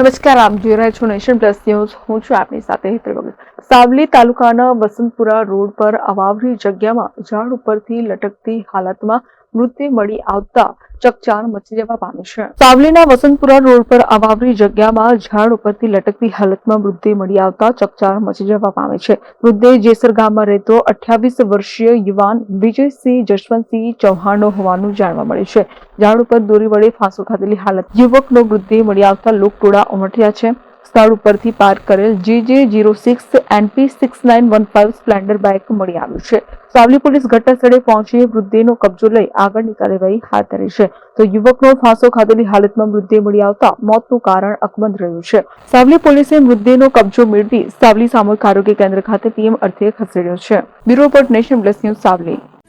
નમસ્કાર, આપ જોઈ રહ્યા છો નેશન પ્લસ ન્યૂઝ. હું છું આપની સાથે હેતલ ભગત સાવલી તાલુકાના વસંતપુરા રોડ પર અવાવરી જગ્યામાં ઝાડ ઉપરથી લટકતી હાલતમાં મૃત્યુ મળી આવતા ચકચાર મચી જવા પામી છે. સાવલીના વસંતપુરા રોડ પર અવાવરી જગ્યામાં ઝાડ ઉપરથી લટકતી હાલતમાં વૃદ્ધિ મળી આવતા ચકચાર મચી જવા પામે છે. વૃદ્ધે જેસર ગામમાં રહેતો અઠ્યાવીસ વર્ષીય યુવાન વિજયસિંહ જશવંતસિંહ ચૌહાણનો હોવાનું જાણવા મળે છે. ઝાડ ઉપર દોરી વડે ફાંસો ખાધેલી હાલત. યુવકનો વૃદ્ધિ મળી આવતા લોકટોળા ઉમટ્યા છે. સ્થળ ઉપરથી પાર્ક કરેલ જે જે zero six NP six nine one five Splendor bike મળી આવ્યું છે. સાવલી પોલીસ ઘટના સ્થળે પહોંચી વૃદ્ધેનો કબજો લઈ આગળની કાર્યવાહી હાથ ધરી છે. તો યુવકનો ફાંસો ખાધેલી હાલતમાં મૃતદેહ મળી આવતા મોતનું કારણ અકબંધ રહ્યું છે. સાવલી પોલીસે મૃતદેહનો કબજો મેળવી સાવલી સામૂહિક આરોગ્ય કેન્દ્ર ખાતે પીએમ અર્થે ખસેડ્યો છે. Bureau report Nation Plus news Savli.